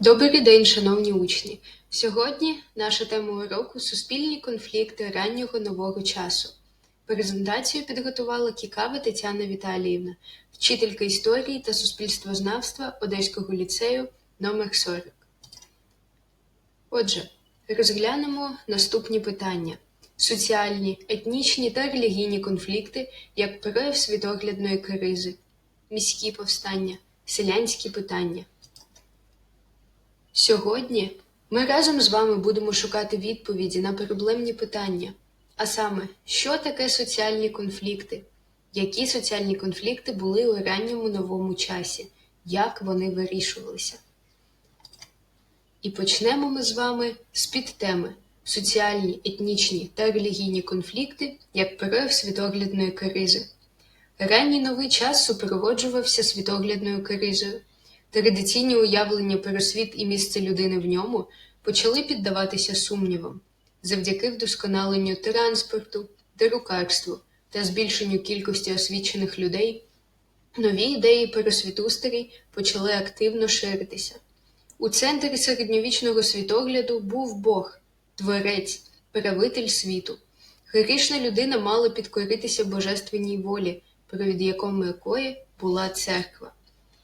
Добрий день, шановні учні! Сьогодні наша тема уроку суспільні конфлікти раннього нового часу. Презентацію підготувала Кікава Тетяна Віталіївна, вчителька історії та суспільствознавства Одеського ліцею номер 40 Отже, розглянемо наступні питання: соціальні, етнічні та релігійні конфлікти як прояв світоглядної кризи, міські повстання, селянські питання. Сьогодні ми разом з вами будемо шукати відповіді на проблемні питання, а саме, що таке соціальні конфлікти, які соціальні конфлікти були у ранньому новому часі, як вони вирішувалися. І почнемо ми з вами з підтеми соціальні, етнічні та релігійні конфлікти як прояв світоглядної кризи. Ранній новий час супроводжувався світоглядною кризою. Традиційні уявлення про світ і місце людини в ньому почали піддаватися сумнівам завдяки вдосконаленню транспорту, дерукарству та збільшенню кількості освічених людей. Нові ідеї про світустрій почали активно ширитися. У центрі середньовічного світогляду був Бог, творець, правитель світу. Грішна людина мала підкоритися божественній волі, перед якому якої була церква.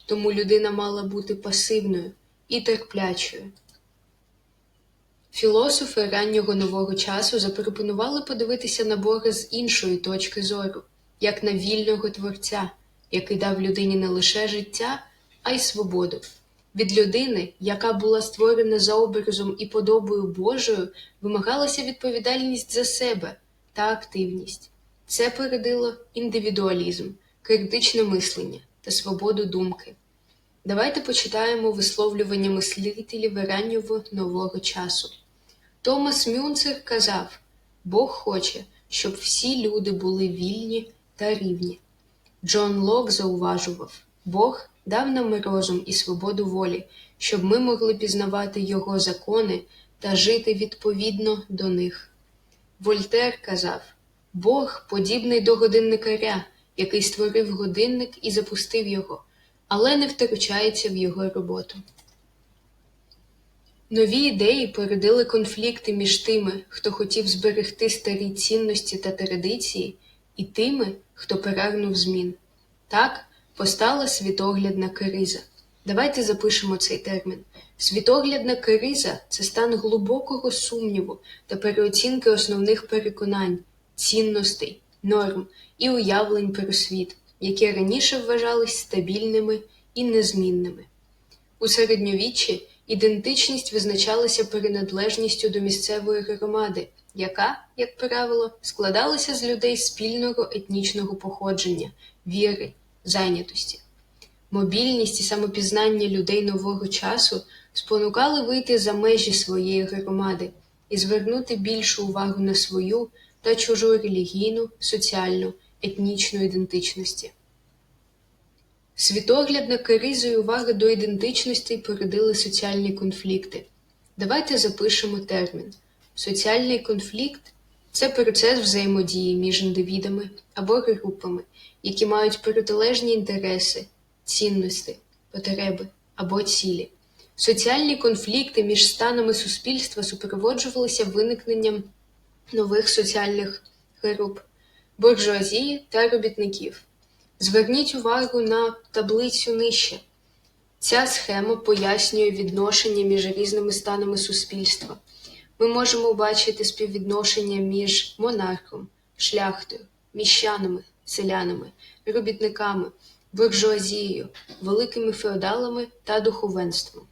Тому людина мала бути пасивною і терплячою. Філософи раннього нового часу запропонували подивитися на Бога з іншої точки зору, як на вільного творця, який дав людині не лише життя, а й свободу. Від людини, яка була створена за образом і подобою Божою, вимагалася відповідальність за себе та активність. Це породило індивідуалізм, критичне мислення та свободу думки. Давайте почитаємо висловлювання мислителів раннього нового часу. Томас Мюнцер казав: Бог хоче, щоб всі люди були вільні та рівні. Джон Лок зауважував: Бог дав нам розум і свободу волі, щоб ми могли пізнавати Його закони та жити відповідно до них. Вольтер казав: Бог подібний до годинникаря, який створив годинник і запустив його, але не втручається в його роботу. Нові ідеї породили конфлікти між тими, хто хотів зберегти старі цінності та традиції, і тими, хто перегнув змін. Так постала світоглядна криза. Давайте запишемо цей термін. Світоглядна криза це стан глибокого сумніву та переоцінки основних переконань, цінностей, норм і уявлень про світ, які раніше вважались стабільними і незмінними. У середньовіччі ідентичність визначалася приналежністю до місцевої громади, яка, як правило, складалася з людей спільного етнічного походження, віри, зайнятості. Мобільність і самопізнання людей нового часу спонукали вийти за межі своєї громади і звернути більшу увагу на свою та чужу релігійну, соціальну, етнічну ідентичності. Світоглядна криза і увага до ідентичності породили соціальні конфлікти. Давайте запишемо термін. Соціальний конфлікт це процес взаємодії між індивідами або групами, які мають протилежні інтереси, цінності, потреби або цілі. Соціальні конфлікти між станами суспільства супроводжувалися виникненням нових соціальних груп буржуазії та робітників. Зверніть увагу на таблицю нижче. Ця схема пояснює відношення між різними станами суспільства. Ми можемо бачити співвідношення між монархом, шляхтою, міщанами, селянами, робітниками, буржуазією, великими феодалами та духовенством.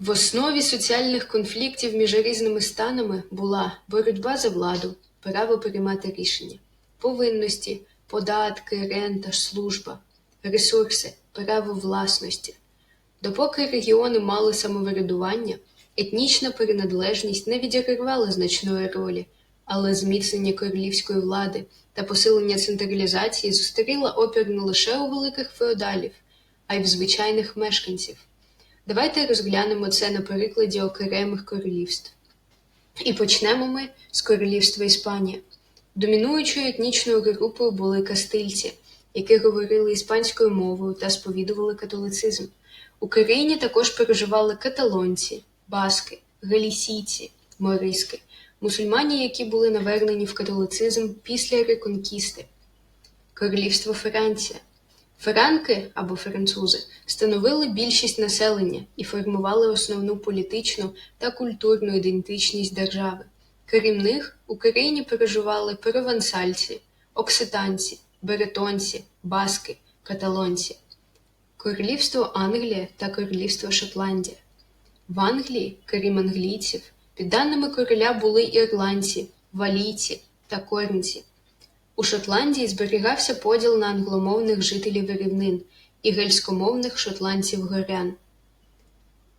В основі соціальних конфліктів між різними станами була боротьба за владу, право приймати рішення, повинності, податки, рента, служба, ресурси, право власності. Допоки регіони мали самоврядування, етнічна приналежність не відігравала значної ролі, але зміцнення королівської влади та посилення централізації зустріла опір не лише у великих феодалів, а й в звичайних мешканців. Давайте розглянемо це на прикладі окремих королівств. І почнемо ми з королівства Іспанія. Домінуючою етнічною групою були кастильці, які говорили іспанською мовою та сповідували католицизм. У країні також переживали каталонці, баски, галісійці, мориски, мусульмані, які були навернені в католицизм після реконкісти. Королівство Франція. Франки або французи становили більшість населення і формували основну політичну та культурну ідентичність держави. Крім них, у країні переживали провансальці, окситанці, беретонці, баски, каталонці, Королівство Англія та Королівство Шотландія. В Англії, крім англійців, під даними короля були ірландці, валійці та корнці. У Шотландії зберігався поділ на англомовних жителів рівнин і гельськомовних шотландців-горян.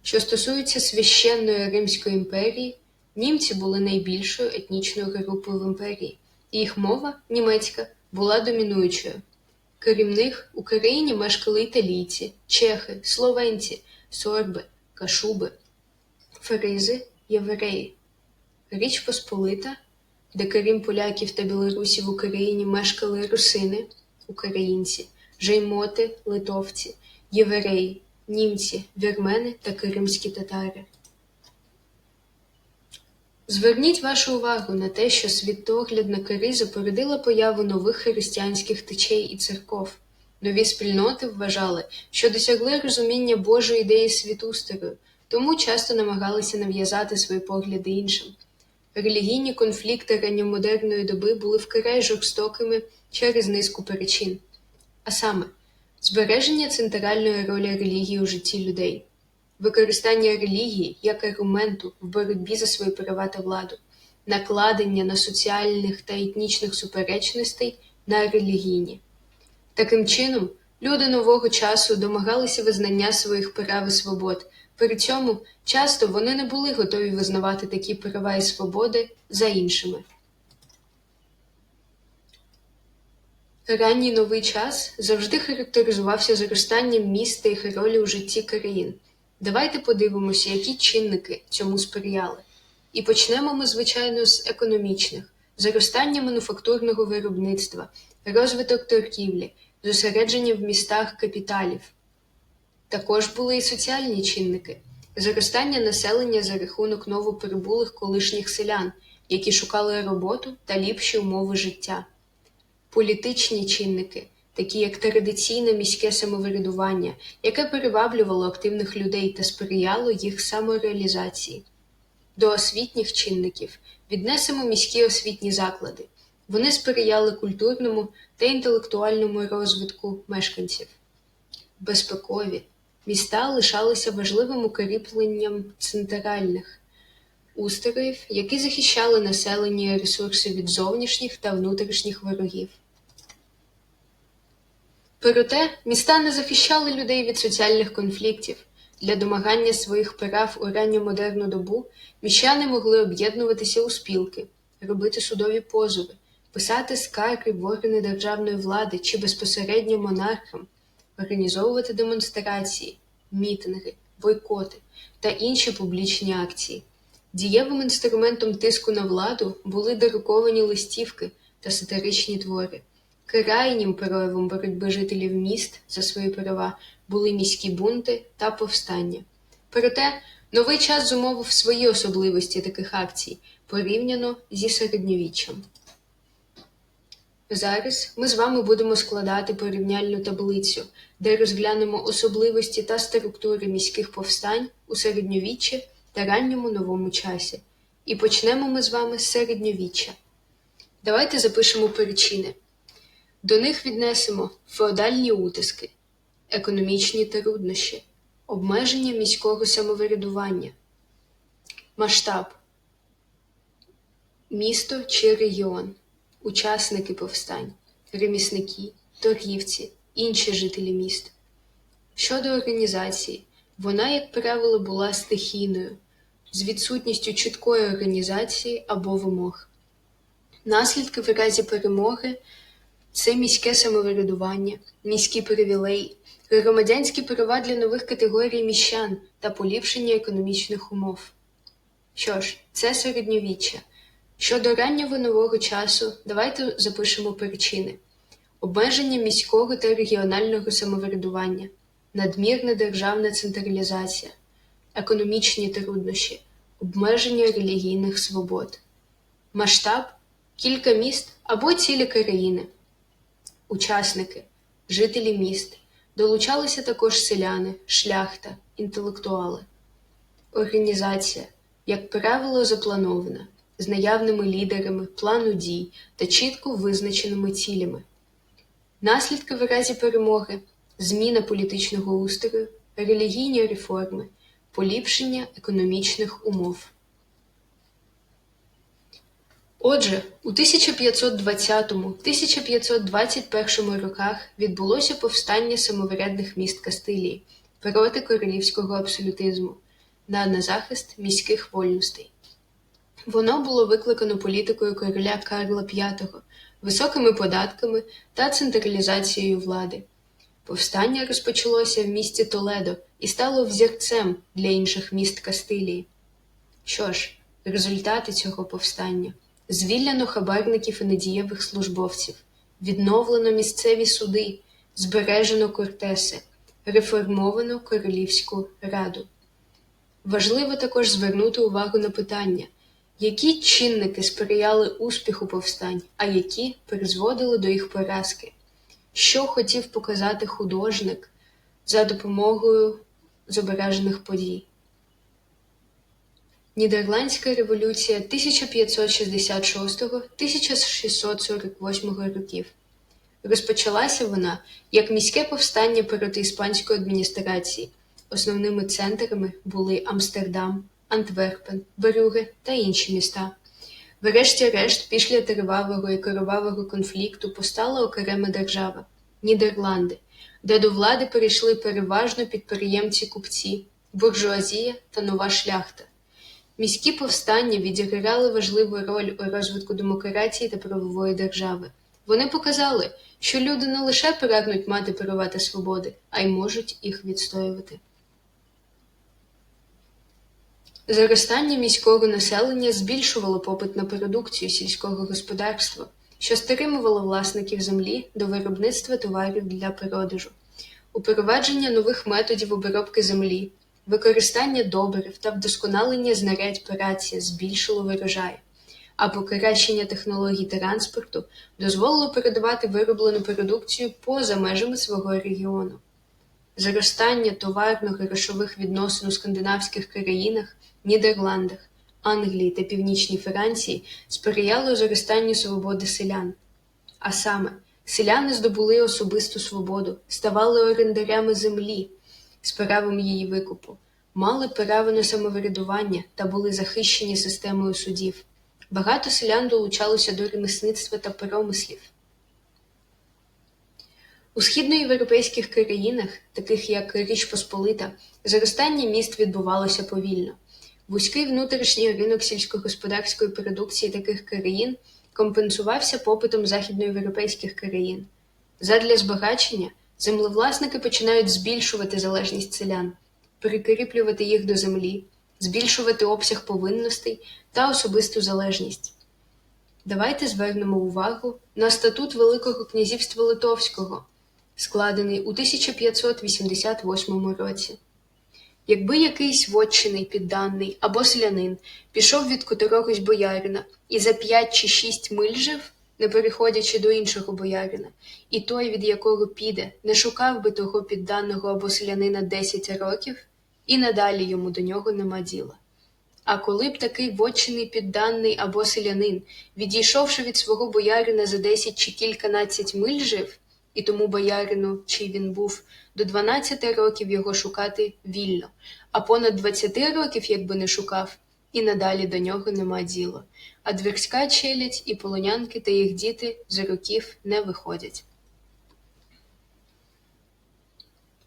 Що стосується священної Римської імперії, німці були найбільшою етнічною групою в імперії, і їх мова німецька була домінуючою. Крім них, у країні мешкали італійці, чехи, словенці, сорби, кашуби, фризи, євреї. Річ Посполита, де крім поляків та білорусів в Україні мешкали русини, українці, жаймоти, литовці, євреї, німці, вірмени та кримські татари. Зверніть вашу увагу на те, що світоглядна криза породила появу нових християнських течей і церков. Нові спільноти вважали, що досягли розуміння Божої ідеї світустерою, тому часто намагалися нав'язати свої погляди іншим. Релігійні конфлікти ранньомодерної доби були вкрай жорстокими через низку причин, а саме збереження центральної ролі релігії у житті людей, використання релігії як аргументу в боротьбі за свої права та владу, накладення на соціальних та етнічних суперечностей на релігійні. Таким чином, люди нового часу домагалися визнання своїх прав і свобод, при цьому часто вони не були готові визнавати такі права і свободи за іншими. Ранній новий час завжди характеризувався зростанням міста і їх ролі у житті країн. Давайте подивимося, які чинники цьому сприяли. І почнемо ми, звичайно, з економічних: зростання мануфактурного виробництва, розвиток торгівлі, зосередження в містах капіталів. Також були і соціальні чинники: зростання населення за рахунок новоприбулих колишніх селян, які шукали роботу та ліпші умови життя, політичні чинники, такі як традиційне міське самоврядування, яке приваблювало активних людей та сприяло їх самореалізації. До освітніх чинників віднесемо міські освітні заклади. Вони сприяли культурному та інтелектуальному розвитку мешканців. Безпекові міста лишалися важливим укріпленням центральних устроїв, які захищали населення ресурси від зовнішніх та внутрішніх ворогів. Проте міста не захищали людей від соціальних конфліктів. Для домагання своїх прав у ранньомодерну добу міщани могли об'єднуватися у спілки, робити судові позови, писати скарги в органи державної влади чи безпосередньо монархам, організовувати демонстрації, мітинги, бойкоти та інші публічні акції. Дієвим інструментом тиску на владу були деруковані листівки та сатиричні твори. Крайнім проявом боротьби жителів міст за свої права були міські бунти та повстання. Проте новий час зумовив свої особливості таких акцій порівняно зі середньовіччям. Зараз ми з вами будемо складати порівняльну таблицю, де розглянемо особливості та структури міських повстань у середньовіччі та ранньому новому часі. І почнемо ми з вами з середньовіччя. Давайте запишемо причини. До них віднесемо феодальні утиски, економічні труднощі, обмеження міського самоврядування, масштаб, місто чи регіон, учасники повстань, ремісники, торгівці, інші жителі міст. Щодо організації, вона, як правило, була стихійною, з відсутністю чіткої організації або вимог. Наслідки в разі перемоги це міське самоврядування, міські привілеї, громадянські права для нових категорій міщан та поліпшення економічних умов. Що ж, це середньовіччя. Щодо раннього нового часу, давайте запишемо причини. обмеження міського та регіонального самоврядування, надмірна державна централізація, економічні труднощі, обмеження релігійних свобод, масштаб кілька міст або цілі країни. Учасники, жителі міст, долучалися також селяни, шляхта, інтелектуали. Організація, як правило, запланована, з наявними лідерами плану дій та чітко визначеними цілями. Наслідки в разі перемоги, зміна політичного устрою, релігійні реформи, поліпшення економічних умов. Отже, у 1520-1521 роках відбулося повстання самоврядних міст Кастилії проти королівського абсолютизму на, захист міських вольностей. Воно було викликано політикою короля Карла V, високими податками та централізацією влади. Повстання розпочалося в місті Толедо і стало взірцем для інших міст Кастилії. Що ж, результати цього повстання звільнено хабарників і недієвих службовців, відновлено місцеві суди, збережено кортеси, реформовано королівську раду. Важливо також звернути увагу на питання, які чинники сприяли успіху повстань, а які призводили до їх поразки, що хотів показати художник за допомогою зображених подій. Нідерландська революція 1566-1648 років. Розпочалася вона як міське повстання проти іспанської адміністрації. Основними центрами були Амстердам, Антверпен, Брюге та інші міста. Врешті-решт, після тривалого і кровавого конфлікту постала окрема держава Нідерланди, де до влади перейшли переважно підприємці-купці, буржуазія та нова шляхта. Міські повстання відіграли важливу роль у розвитку демократії та правової держави. Вони показали, що люди не лише прагнуть мати права та свободи, а й можуть їх відстоювати. Зростання міського населення збільшувало попит на продукцію сільського господарства, що стримувало власників землі до виробництва товарів для продажу, упровадження нових методів обробки землі, використання добрив та вдосконалення знарядь праці збільшило врожай, а покращення технологій транспорту дозволило передавати вироблену продукцію поза межами свого регіону. Зростання товарно-грошових відносин у скандинавських країнах, Нідерландах, Англії та Північній Франції сприяло зростанню свободи селян. А саме, селяни здобули особисту свободу, ставали орендарями землі з правом її викупу, мали право на самоврядування та були захищені системою судів. Багато селян долучалося до ремісництва та промислів. У східноєвропейських країнах, таких як Річ Посполита, зростання міст відбувалося повільно. Вузький внутрішній ринок сільськогосподарської продукції таких країн компенсувався попитом західноєвропейських країн. Задля збагачення землевласники починають збільшувати залежність селян, прикріплювати їх до землі, збільшувати обсяг повинностей та особисту залежність. Давайте звернемо увагу на статут Великого князівства Литовського, складений у 1588 році. Якби якийсь вотчиний підданий або селянин пішов від котрогось боярина і за п'ять чи шість миль жив, не переходячи до іншого боярина, і той, від якого піде, не шукав би того підданого або селянина десять років, і надалі йому до нього нема діла. А коли б такий вотчиний підданий або селянин, відійшовши від свого боярина за десять чи кільканадцять миль жив, і тому боярину, чий він був, до дванадцяти років його шукати вільно, а понад двадцяти років, якби не шукав, і надалі до нього нема діла, а дверська челядь і полонянки та їх діти з років не виходять.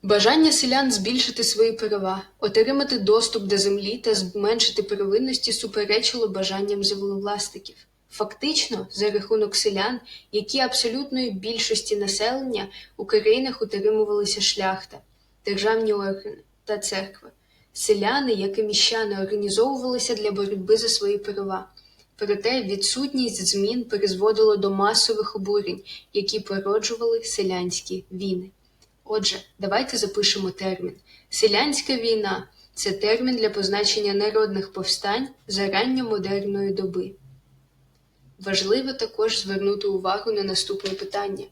Бажання селян збільшити свої права, отримати доступ до землі та зменшити первинності суперечило бажанням землевласників. Фактично, за рахунок селян, які абсолютної більшості населення у країнах утримувалися шляхта, державні органи та церкви. Селяни, як і міщани, організовувалися для боротьби за свої права. Проте відсутність змін призводила до масових обурень, які породжували селянські війни. Отже, давайте запишемо термін. Селянська війна це термін для позначення народних повстань за ранньомодерної доби. Важливо також звернути увагу на наступне питання.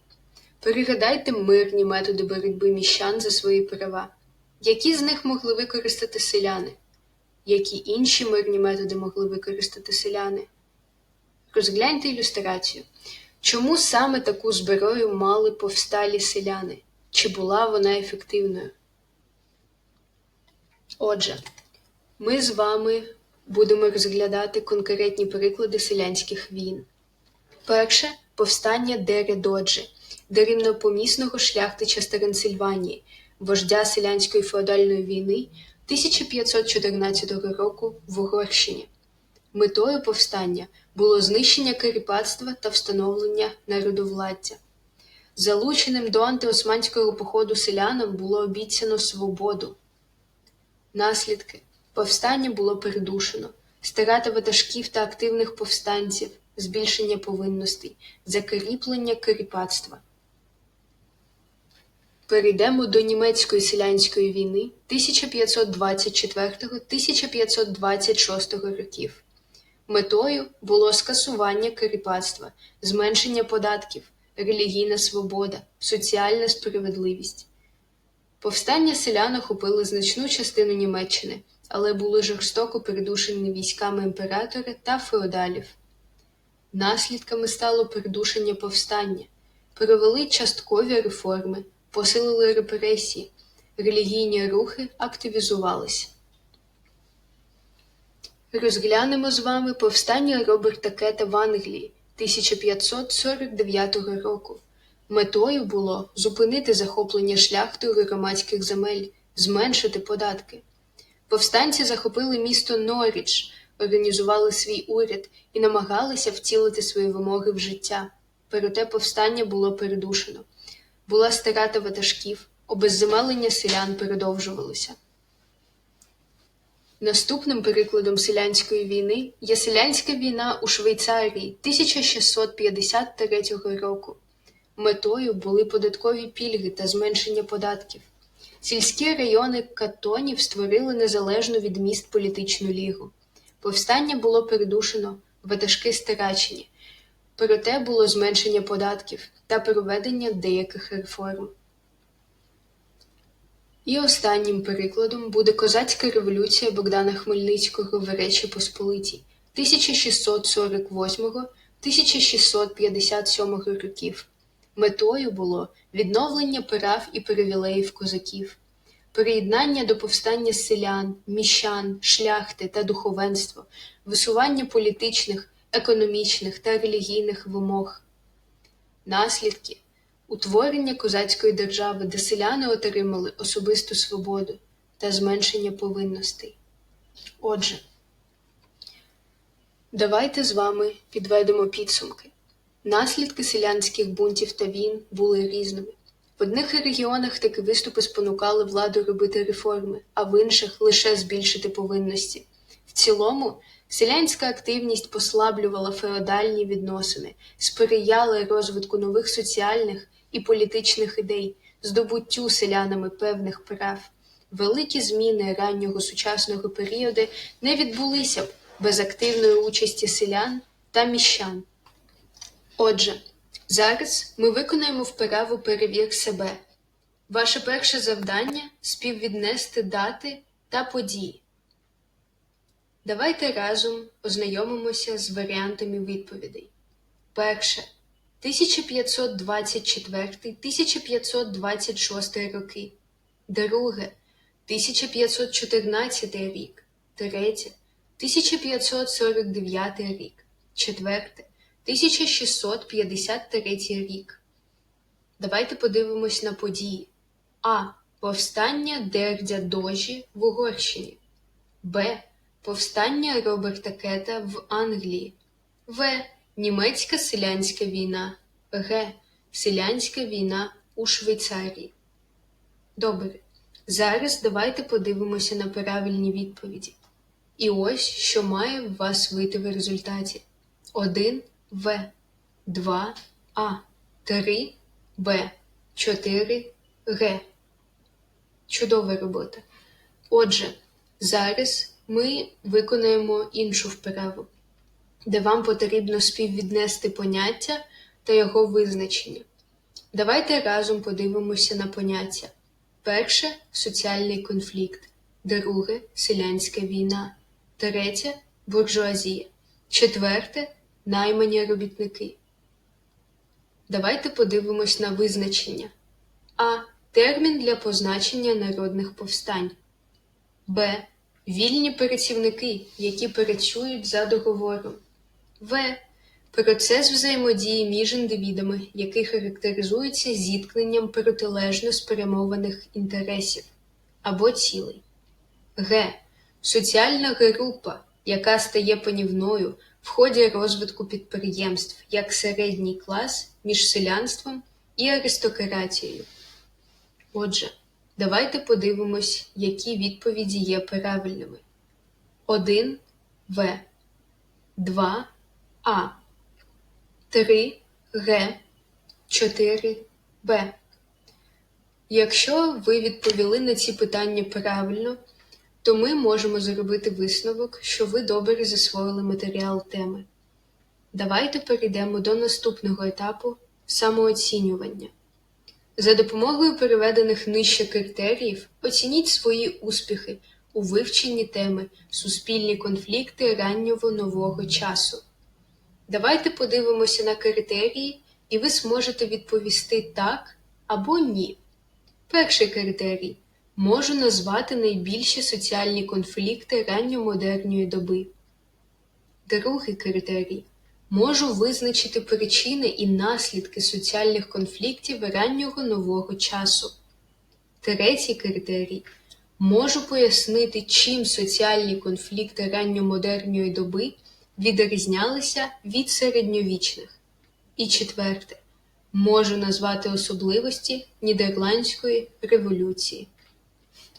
Пригадайте мирні методи боротьби міщан за свої права. Які з них могли використати селяни? Які інші мирні методи могли використати селяни? Розгляньте ілюстрацію. Чому саме таку зброю мали повсталі селяни? Чи була вона ефективною? Отже, ми з вами будемо розглядати конкретні приклади селянських війн. Перше повстання Дере Доджі, дерівнопомісного шляхтича з Трансильванії, вождя селянської феодальної війни 1514 року в Угорщині. Метою повстання було знищення каріпатства та встановлення народовладдя. Залученим до антиосманського походу селянам було обіцяно свободу. Наслідки повстання було придушено, стирати ватажків та активних повстанців, збільшення повинностей, закріплення каріпатства. Перейдемо до німецької селянської війни 1524-1526 років. Метою було скасування каріпатства, зменшення податків, релігійна свобода, соціальна справедливість. Повстання селян охопили значну частину Німеччини, але були жорстоко придушені військами імператора та феодалів. Наслідками стало придушення повстання, провели часткові реформи, посилили репресії, релігійні рухи активізувалися. Розглянемо з вами повстання Роберта Кета в Англії 1549 року. Метою було зупинити захоплення шляхтою громадських земель, зменшити податки. Повстанці захопили місто Норріч, організували свій уряд і намагалися втілити свої вимоги в життя. Проте повстання було передушено. Була стирата ватажків, обезземелення селян продовжувалося. Наступним прикладом селянської війни є селянська війна у Швейцарії 1653 року. Метою були податкові пільги та зменшення податків. Сільські райони катонів створили незалежну від міст політичну лігу. Повстання було придушено, ватажки стирачені, проте було зменшення податків та проведення деяких реформ. І останнім прикладом буде козацька революція Богдана Хмельницького в Речі Посполитій 1648-1657 років. Метою було відновлення прав і привілеїв козаків, приєднання до повстання селян, міщан, шляхти та духовенства, висування політичних, економічних та релігійних вимог. Наслідки утворення козацької держави, де селяни отримали особисту свободу та зменшення повинностей. Отже, давайте з вами підведемо підсумки. Наслідки селянських бунтів та війн були різними. В одних регіонах такі виступи спонукали владу робити реформи, а в інших лише збільшити повинності. В цілому, селянська активність послаблювала феодальні відносини, сприяла розвитку нових соціальних і політичних ідей, здобуттю селянами певних прав. Великі зміни раннього сучасного періоду не відбулися б без активної участі селян та міщан. Отже, зараз ми виконаємо вправу перевір себе. Ваше перше завдання співвіднести дати та події. Давайте разом ознайомимося з варіантами відповідей. Перше 1524-1526 роки. Друге 1514 рік. Третє 1549 рік. Четверте 1653 рік. Давайте подивимось на події. А. Повстання Дердя Дожі в Угорщині. Б. Повстання Роберта Кета в Англії. В. Німецька селянська війна. Г. Селянська війна у Швейцарії. Добре. Зараз давайте подивимося на правильні відповіді. І ось що має в вас вийти в результаті. 1 В, 2 А, 3 Б, 4 Г. Чудова робота. Отже, зараз ми виконаємо іншу вправу, де вам потрібно співвіднести поняття та його визначення. Давайте разом подивимося на поняття. Перше соціальний конфлікт, друге селянська війна, третє буржуазія, четверте наймані робітники. Давайте подивимось на визначення. А. Термін для позначення народних повстань. Б. Вільні працівники, які працюють за договором. В. Процес взаємодії між індивідами, який характеризується зіткненням протилежно спрямованих інтересів або цілей. Г. Соціальна група, яка стає панівною в ході розвитку підприємств як середній клас між селянством і аристократією. Отже, давайте подивимось, які відповіді є правильними. 1 В, 2 А, 3 Г, 4 Б. Якщо ви відповіли на ці питання правильно, то ми можемо зробити висновок, що ви добре засвоїли матеріал теми. Давайте перейдемо до наступного етапу самооцінювання. За допомогою переведених нижче критеріїв оцініть свої успіхи у вивченні теми Суспільні конфлікти раннього нового часу. Давайте подивимося на критерії, і ви зможете відповісти так або ні. Перший критерій можу назвати найбільші соціальні конфлікти ранньомодерньої доби. Другий критерій можу визначити причини і наслідки соціальних конфліктів раннього нового часу. Третій критерій можу пояснити, чим соціальні конфлікти ранньомодерньої доби відрізнялися від середньовічних. І четверте можу назвати особливості Нідерландської революції.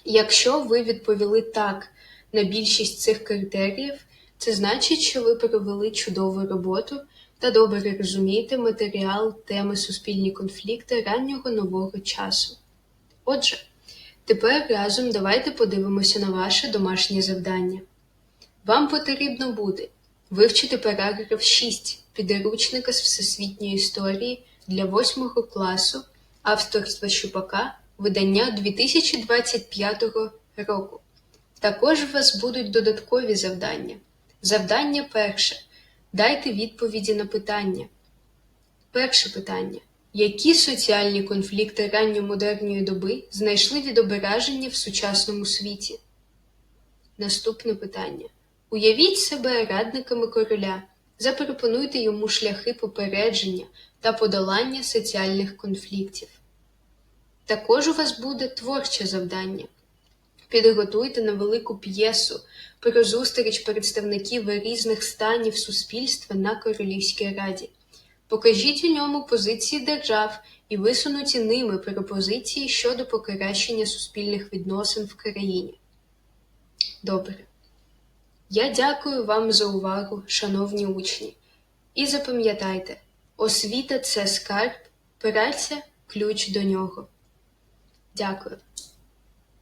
Якщо ви відповіли так на більшість цих критеріїв, це значить, що ви провели чудову роботу та добре розумієте матеріал теми суспільні конфлікти раннього нового часу. Отже, тепер разом давайте подивимося на ваше домашнє завдання. Вам потрібно буде вивчити параграф 6 підручника з всесвітньої історії для 8 класу авторства Щупака видання 2025 року. Також у вас будуть додаткові завдання. Завдання перше. Дайте відповіді на питання. Перше питання. Які соціальні конфлікти ранньомодерньої доби знайшли відображення в сучасному світі? Наступне питання. Уявіть себе радниками короля. Запропонуйте йому шляхи попередження та подолання соціальних конфліктів. Також у вас буде творче завдання. Підготуйте невелику п'єсу про зустріч представників різних станів суспільства на Королівській раді. Покажіть у ньому позиції держав і висунуті ними пропозиції щодо покращення суспільних відносин в країні. Добре. Я дякую вам за увагу, шановні учні. І запам'ятайте, освіта це скарб, праця ключ до нього. Дякую.